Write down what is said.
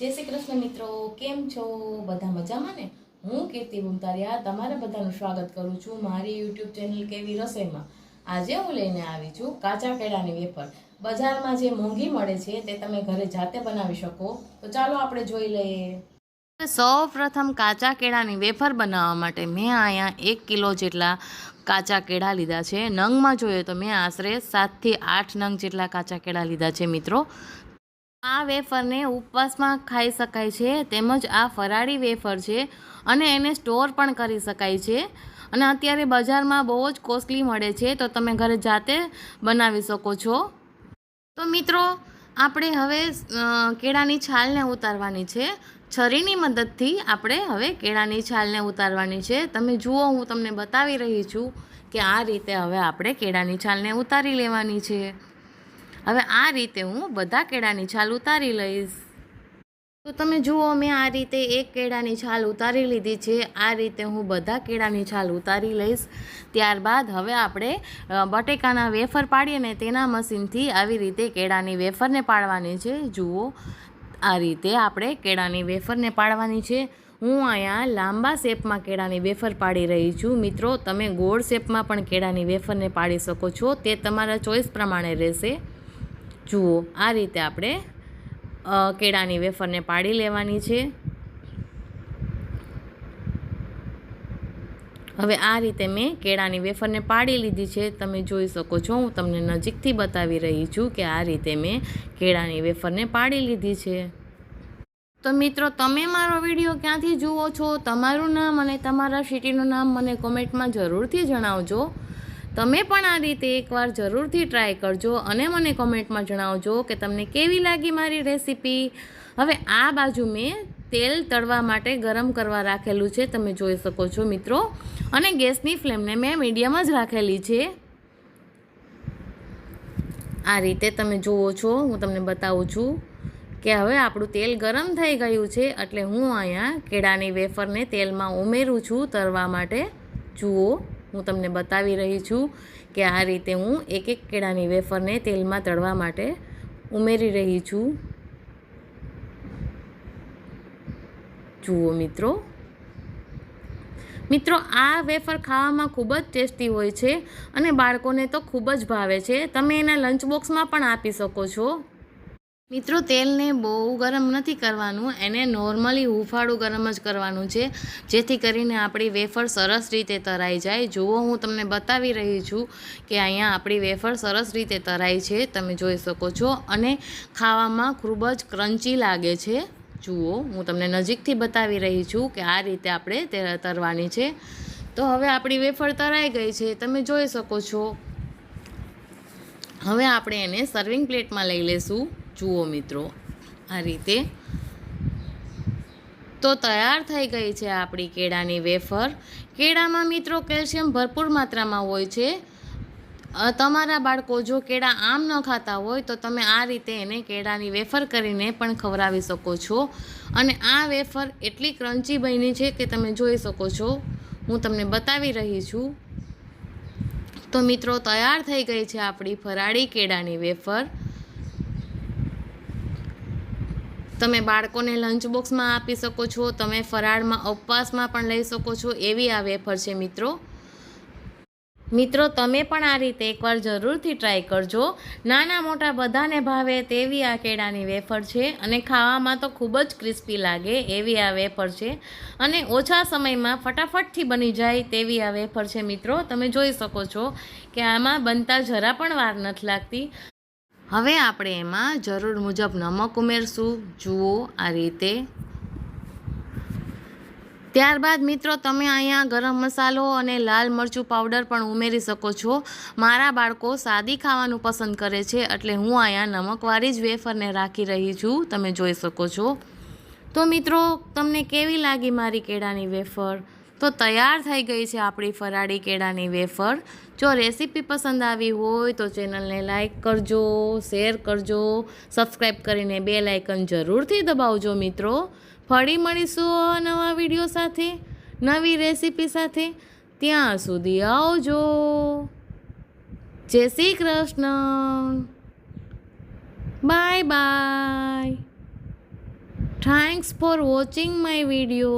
જય શ્રી કૃષ્ણ મિત્રો, કેમ છો? બધા મજામાં ને? હું કીર્તિ બુમતારિયા તમારા બધાનું સ્વાગત કરું છું મારી યુટ્યુબ ચેનલ કેવી રસોઈમાં. આજે હું લઈને આવી છું કાચા કેળાની વેફર. બજારમાં જે મોંઘી મળે છે તે તમે ઘરે જાતે બનાવી શકો. તો ચાલો આપણે જોઈ લઈએ. સૌ પ્રથમ કાચા કેળાની વેફર બનાવવા માટે મેં અહીંયા એક કિલો જેટલા કાચા કેળા લીધા છે. નંગમાં જોઈએ તો મેં આશરે સાતથી આઠ નંગ જેટલા કાચા કેળા લીધા છે મિત્રો. આ વેફરને ઉપવાસમાં ખાઈ શકાય છે, તેમજ આ ફરાળી વેફર છે અને એને સ્ટોર પણ કરી શકાય છે. અને અત્યારે બજારમાં બહુ જ કોસ્ટલી મળે છે, તો તમે ઘરે જાતે બનાવી શકો છો. તો મિત્રો, આપણે હવે કેળાની છાલને ઉતારવાની છે. છરીની મદદથી આપણે હવે કેળાની છાલને ઉતારવાની છે. તમે જુઓ, હું તમને બતાવી રહી છું કે આ રીતે હવે આપણે કેળાની છાલને ઉતારી લેવાની છે. હવે આ રીતે હું બધા કેળાની છાલ ઉતારી લઈશ. તો તમે જુઓ, મેં આ રીતે એક કેળાની છાલ ઉતારી લીધી છે. આ રીતે હું બધા કેળાની છાલ ઉતારી લઈશ. ત્યારબાદ હવે આપણે બટેકાના વેફર પાડીએ ને તેના મશીનથી આવી રીતે કેળાની વેફરને પાડવાની છે. જુઓ, આ રીતે આપણે કેળાની વેફરને પાડવાની છે. હું અહીંયા લાંબા શેપમાં કેળાની વેફર પાડી રહી છું. મિત્રો, તમે ગોળ શેપમાં પણ કેળાની વેફરને પાડી શકો છો. તે તમારા ચોઈસ પ્રમાણે રહેશે. જુઓ, આ રીતે આપણે કેળાની વેફરને પાડી લેવાની છે. હવે આ રીતે મેં કેળાની વેફરને પાડી લીધી છે. તમે જોઈ શકો છો, હું તમને નજીકથી બતાવી રહી છું કે આ રીતે મેં કેળાની વેફરને પાડી લીધી છે. તો મિત્રો, તમે મારો વીડિયો ક્યાંથી જુઓ છો? તમારું નામ અને તમારા સિટીનું નામ મને કોમેન્ટમાં જરૂરથી જણાવજો. તમે પણ આ રીતે એકવાર જરૂરથી ટ્રાય કરજો અને મને કોમેન્ટમાં જણાવજો કે તમને કેવી લાગી મારી રેસીપી હવે આ બાજુ મેં તેલ તળવા માટે ગરમ કરવા રાખેલું છે, તમે જોઈ શકો છો મિત્રો. અને ગેસની ફ્લેમને મેં મીડિયમ જ રાખેલી છે. આ રીતે તમે જુઓ છો, હું તમને બતાવું છું કે હવે આપણું તેલ ગરમ થઈ ગયું છે, એટલે હું અહીંયા કેળાની વેફરને તેલમાં ઉમેરું છું તરવા માટે. જુઓ. હું તમને બતાવી રહી છું કે આ રીતે હું એક એક કેળાની વેફરને તેલમાં તળવા માટે ઉમેરી રહી છું. જુઓ મિત્રો. મિત્રો, આ વેફર ખાવામાં ખૂબ જ ટેસ્ટી હોય છે અને બાળકોને તો ખૂબ જ ભાવે છે. તમે એના લંચ બોક્સમાં પણ આપી શકો છો. મિત્રો, તેલને બહુ ગરમ નથી કરવાનું, એને નોર્મલી હુંફાળું ગરમ જ કરવાનું છે. જેથી કરીને આપણી વેફર સરસ રીતે તરાઈ જાય. જુઓ, હું તમને બતાવી રહી છું કે અહીંયા આપણી વેફર સરસ રીતે તરાઈ છે. તમે જોઈ શકો છો. અને ખાવામાં ખૂબ જ ક્રન્ચી લાગે છે. જુઓ, હું તમને નજીકથી બતાવી રહી છું કે આ રીતે આપણે તરવાની છે. તો હવે આપણી વેફર તરાઈ ગઈ છે. તમે જોઈ શકો છો. હવે આપણે એને સર્વિંગ પ્લેટમાં લઈ લેશું. જુઓ મિત્રો, આ રીતે. તો તૈયાર થઈ ગઈ છે આપણી કેળાની વેફર. કેળામાં મિત્રો કેલ્શિયમ ભરપૂર માત્રામાં હોય છે. તમારા બાળકો જો કેળા આમ ન ખાતા હોય તો તમે આ રીતે એને કેળાની વેફર કરીને પણ ખવડાવી શકો છો. અને આ વેફર એટલી ક્રન્ચી બની છે કે તમે જોઈ શકો છો. હું તમને બતાવી રહી છું. તો મિત્રો, તૈયાર થઈ ગઈ છે આપણી ફરાળી કેળાની વેફર. તમે બાળકોને લંચ બોક્સમાં આપી શકો છો, તમે ફરાળમાં, ઉપવાસમાં પણ લઈ શકો છો, એવી આ વેફર છે મિત્રો. મિત્રો, તમે પણ આ રીતે એકવાર જરૂરથી ટ્રાય કરજો. નાના મોટા બધાને ભાવે તેવી આ કેળાની વેફર છે અને ખાવામાં તો ખૂબ જ ક્રિસ્પી લાગે એવી આ વેફર છે. અને ઓછા સમયમાં ફટાફટથી બની જાય તેવી આ વેફર છે મિત્રો. તમે જોઈ શકો છો કે આમાં બનતા જરા પણ વાર નથી લાગતી. હવે આપણે એમાં જરૂર મુજબ નમક ઉમેરશું. જુઓ આ રીતે. ત્યારબાદ મિત્રો, તમે અહીંયા ગરમ મસાલો અને લાલ મરચું પાવડર પણ ઉમેરી શકો છો. મારા બાળકો સાદી ખાવાનું પસંદ કરે છે એટલે હું અહીંયા નમકવાળી જ વેફરને રાખી રહી છું. તમે જોઈ શકો છો. તો મિત્રો, તમને કેવી લાગી મારી કેળાની વેફર? તો તૈયાર થઈ ગઈ છે આપણી ફરાળી કેળાની વેફર. જો રેસીપી પસંદ આવી હોય તો ચેનલને લાઇક કરજો, શેર કરજો સબસ્ક્રાઈબ કરીને બે લાઇકન જરૂરથી દબાવજો મિત્રો. ફરી મળીશું નવા વીડિયો સાથે, નવી રેસીપી સાથે. ત્યાં સુધી આવજો. Jai Shri Krishna. Bye bye. Thanks for watching my video